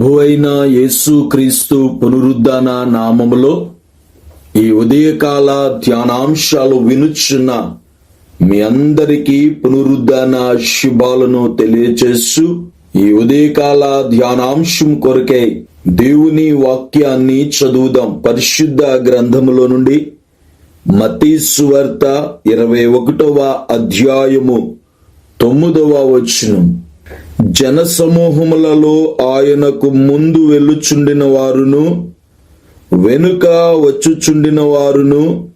ప్రభు అయిన యేసు క్రీస్తు పునరుద్ధాన నామములో ఈ ఉదయకాల ధ్యానాంశాలు వినుచున్న మీ అందరికీ పునరుద్ధాన శుభాలను తెలియచేస్తూ ఈ ఉదయకాల ధ్యానాంశం కొరకై దేవుని వాక్యాన్ని చదువుదాం. పరిశుద్ధ గ్రంథములో నుండి మతీ సువార్త ఇరవై ఒకటవ అధ్యాయము తొమ్మిదవ వచనం. జనసమూహములలో ఆయనకు ముందు వెళ్ళుచుండిన వారును వెనుక వచ్చుచుండిన వారును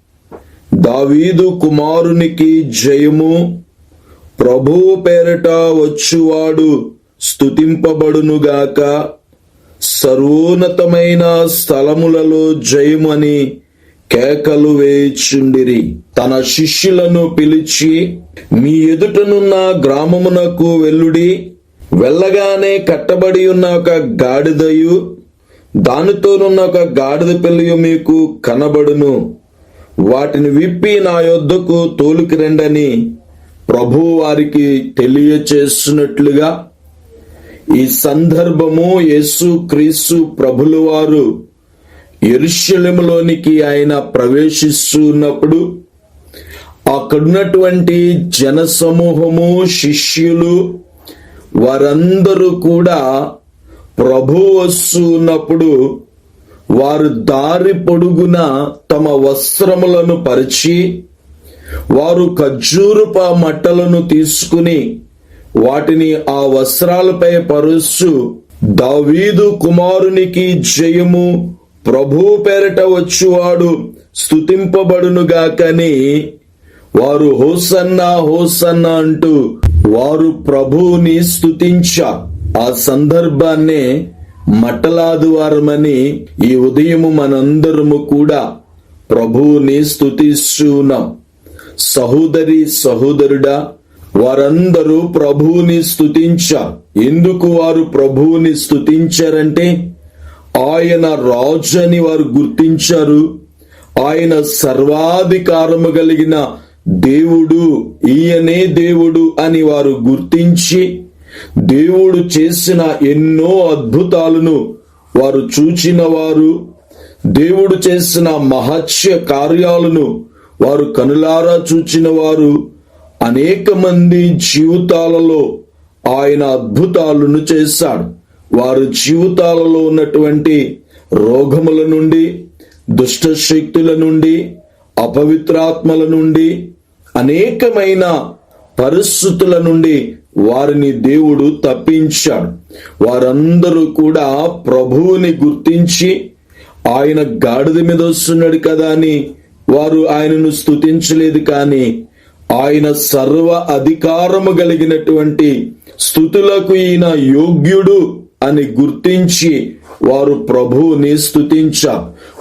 దావీదు కుమారునికి జయము ప్రభువు పేరట వచ్చువాడు స్తుతింపబడునుగాక. సర్వోన్నతమైన స్థలములలో జయమని కేకలు వేచుండిరి తన శిష్యులను పిలిచి మీ ఎదుటనున్న గ్రామమునకు వెల్లుడి వెళ్ళగానే కట్టబడి ఉన్న ఒక గాడిదయు దానితోనున్న ఒక గాడిద పిల్లయు మీకు కనబడును. వాటిని విప్పి నా యొద్దకు తోలుకి రండని ప్రభు వారికి తెలియచేస్తున్నట్లుగా ఈ సందర్భము యేసు క్రీస్తు ప్రభులు వారు ఎరుషలేములోనికి ఆయన ప్రవేశిస్తున్నప్పుడు అక్కడున్నటువంటి జన సమూహము శిష్యులు వారందరూ కూడా ప్రభు వస్తున్నప్పుడు వారు దారి పొడుగున తమ వస్త్రములను పరిచి వారు ఖర్జూరుప మట్టలను తీసుకుని వాటిని ఆ వస్త్రాలపై పరుస్తూ దావీదు కుమారునికి జయము ప్రభు పేరట వచ్చువాడు స్తుతింపబడునుగాకని వారు హోసన్నా హోసన్నా అంటూ వారు ప్రభువుని స్థుతించారు ఆ సందర్భాన్నే మట్టలాదివారమని ఈ ఉదయము మనందరము కూడా ప్రభువుని స్థుతిస్తున్నాం సహోదరి సహోదరుడా వారందరూ ప్రభువుని స్తుతించా. ఎందుకు వారు ప్రభువుని స్తుతించారంటే ఆయన రాజు అని వారు గుర్తించారు. ఆయన సర్వాధికారము కలిగిన దేవుడు ఈయనే దేవుడు అని వారు గుర్తించి దేవుడు చేసిన ఎన్నో అద్భుతాలను వారు చూచిన వారు దేవుడు చేసిన మహత్య కార్యాలను వారు కనులారా చూచిన వారు అనేక మంది జీవితాలలో ఆయన అద్భుతాలను చేశాడు. వారు జీవితాలలో ఉన్నటువంటి రోగముల నుండి దుష్ట శక్తుల నుండి అపవిత్రాత్మల నుండి అనేకమైన పరిస్థితుల నుండి వారిని దేవుడు తప్పించాడు. వారందరూ కూడా ప్రభువుని గుర్తించి ఆయన గాడిద మీద వస్తున్నాడు కదా అని వారు ఆయనను స్తుతించలేదు కానీ ఆయన సర్వ అధికారము కలిగినటువంటి స్థుతులకు ఈయన యోగ్యుడు అని గుర్తించి వారు ప్రభువుని స్తుతించా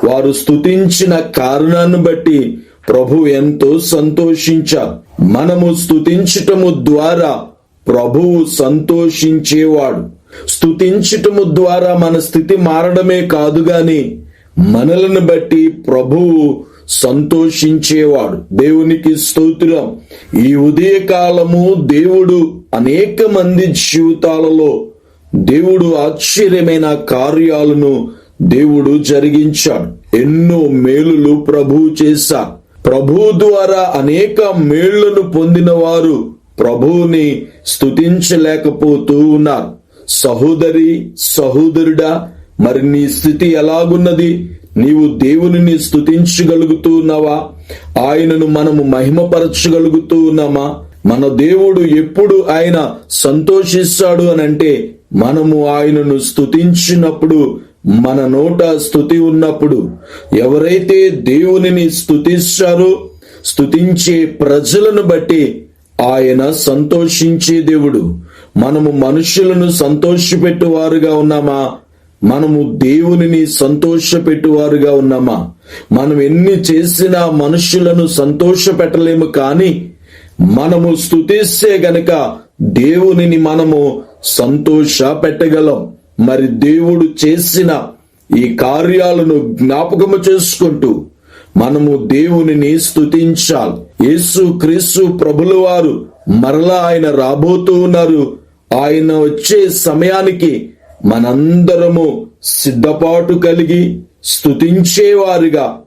వారు స్తుతించిన కారణాన్ని బట్టి ప్రభు ఎంతో సంతోషించాడు మనము స్తుతించటము ద్వారా ప్రభువు సంతోషించేవాడు. స్తుతించటము ద్వారా మన స్థితి మారడమే కాదు గాని మనలను బట్టి ప్రభువు సంతోషించేవాడు. దేవునికి స్తోత్రం. ఈ ఉదయకాలము దేవుడు అనేక మంది జీవితాలలో దేవుడు ఆశ్చర్యమైన కార్యాలను దేవుడు జరిగించాడు. ఎన్నో మేలులు ప్రభువు చేశాడు. ప్రభు ద్వారా అనేక మేళ్ళను పొందిన వారు ప్రభువుని స్థుతించలేకపోతూ ఉన్నారు. సహోదరి సహోదరుడా మరి నీ స్థితి ఎలాగున్నది? నీవు దేవునిని స్థుతించగలుగుతూ ఉన్నావా? ఆయనను మనము మహిమపరచగలుగుతూ ఉన్నామా? మన దేవుడు ఎప్పుడు ఆయన సంతోషిస్తాడు అని అంటే మనము ఆయనను స్థుతించినప్పుడు మన నోట స్థుతి ఉన్నప్పుడు ఎవరైతే దేవునిని స్థుతిస్తారో స్థుతించే ప్రజలను బట్టి ఆయన సంతోషించే దేవుడు. మనము మనుషులను సంతోషపెట్టువారుగా ఉన్నామా? మనము దేవునిని సంతోషపెట్టువారుగా ఉన్నామా? మనం ఎన్ని చేసినా మనుషులను సంతోషపెట్టలేము కానీ మనము స్థుతిస్తే గనక దేవునిని మనము సంతోష పెట్టగలం మరి దేవుడు చేసిన ఈ కార్యాలను జ్ఞాపకము చేసుకుంటూ మనము దేవునిని స్థుతించాలి యేసు క్రీస్తు ప్రభుల వారు మరలా ఆయన రాబోతూ ఉన్నారు. ఆయన వచ్చే సమయానికి మనందరము సిద్ధపాటు కలిగి స్థుతించేవారుగా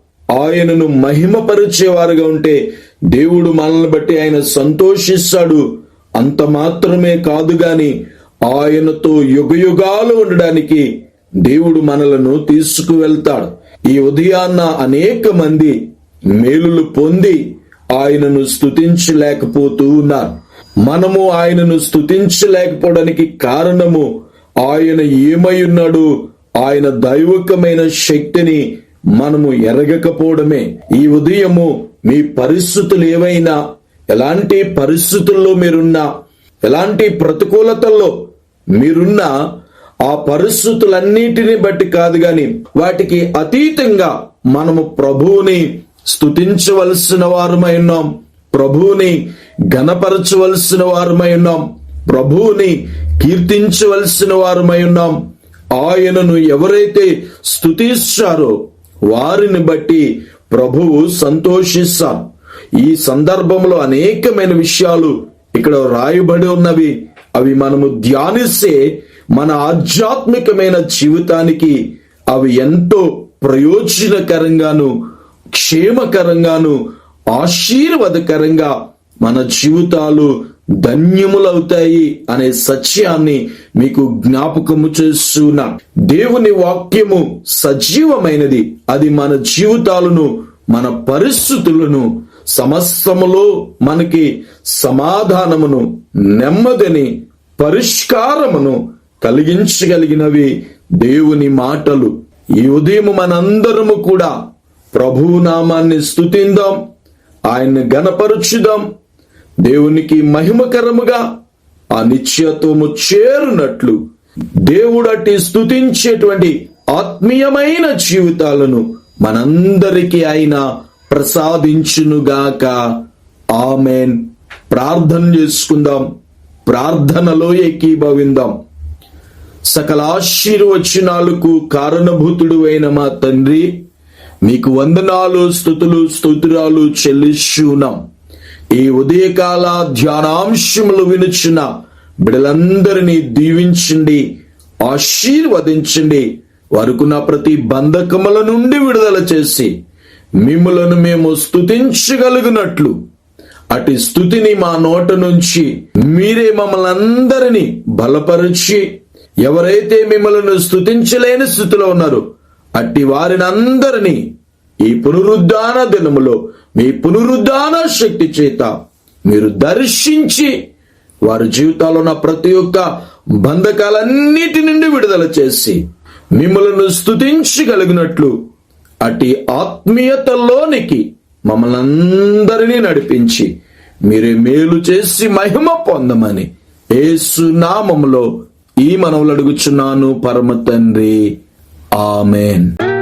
ఆయనను మహిమపరిచేవారుగా ఉంటే దేవుడు మనల్ని బట్టి ఆయన సంతోషిస్తాడు. అంత మాత్రమే కాదు గాని ఆయనతో యుగయుగాలు ఉండడానికి దేవుడు మనలను తీసుకువెళ్తాడు. ఈ ఉదయాన్న అనేక మంది మేలులు పొంది ఆయనను స్తుతించలేకపోతూ ఉన్నారు. మనము ఆయనను స్తుతించలేకపోవడానికి కారణము ఆయన ఏమై ఉన్నాడు? ఆయన దైవకమైన శక్తిని మనము ఎరగకపోవడమే. ఈ ఉదయము మీ పరిస్థితులు ఏవైనా ఎలాంటి పరిస్థితుల్లో మీరున్నా ఎలాంటి ప్రతికూలతల్లో మీరున్న ఆ పరిస్థితులన్నిటిని బట్టి కాదు గాని వాటికి అతీతంగా మనము ప్రభువుని స్తుతించవలసిన వారమై ఉన్నాం. ప్రభువుని గణపరచవలసిన వారమై ఉన్నాం. ప్రభువుని కీర్తించవలసిన వారమై ఉన్నాం. ఆయనను ఎవరైతే స్థుతిస్తారో వారిని బట్టి ప్రభువు సంతోషిస్తాం. ఈ సందర్భంలో అనేకమైన విషయాలు ఇక్కడ రాయబడి ఉన్నవి. అవి మనము ధ్యానిస్తే మన ఆధ్యాత్మికమైన జీవితానికి అవి ఎంతో ప్రయోజనకరంగాను క్షేమకరంగాను ఆశీర్వాదకరంగా మన జీవితాలు ధన్యములవుతాయి అనే సత్యాన్ని మీకు జ్ఞాపకము చేస్తున్నా. దేవుని వాక్యము సజీవమైనది. అది మన జీవితాలను మన పరిస్థితులను సమస్తములో మనకి సమాధానమును నెమ్మదిని పరిష్కారమును కలిగించగలిగినవి దేవుని మాటలు. ఈ ఉదయం మనందరము కూడా ప్రభువు నామాన్ని స్తుతిందాం ఆయన్ని గణపరుచుదాం. దేవునికి మహిమకరముగా ఆ నిత్యత్వము చేరునట్లు దేవుడు అట్టి ఆత్మీయమైన జీవితాలను మనందరికీ ఆయన ప్రసాదించునుగాక. ఆమెన్. ప్రార్థన చేసుకుందాం. ప్రార్థనలో ఏకీభవిందాం. సకల ఆశీర్వచనాలకు కారణభూతుడు అయిన మా తండ్రి మీకు వందనాలు స్థుతులు స్తోత్రాలు చెల్లిస్తున్నాం ఈ ఉదయకాల ధ్యానాంశములు వినుచున్న బిడలందరినీ దీవించండి ఆశీర్వదించండి వారుకున్న ప్రతి బంధకముల నుండి విడుదల చేసి మిమ్ములను మేము స్తుతించగలుగునట్లు. అటు స్థుతిని మా నోట నుంచి మీరే మమ్మల్ని అందరినీ బలపరిచి ఎవరైతే మిమ్మల్ని స్థుతించలేని స్థితిలో ఉన్నారో అట్టి వారిని అందరినీ ఈ పునరుద్ధాన దినములో మీ పునరుద్ధాన శక్తి చేత మీరు దర్శించి వారి జీవితాల్లో ఉన్న ప్రతి ఒక్క బంధకాలన్నిటి నుండి విడుదల చేసి మిమ్మలను స్థుతించగలిగినట్లు అటు ఆత్మీయతలోనికి మమ్మల్ని అందరినీ నడిపించి మీరే మేలు చేసి మహిమ పొందమని ఏసు నామములో ఈ మనవులు అడుగుచున్నాను పరమ తండ్రి. ఆమెన్.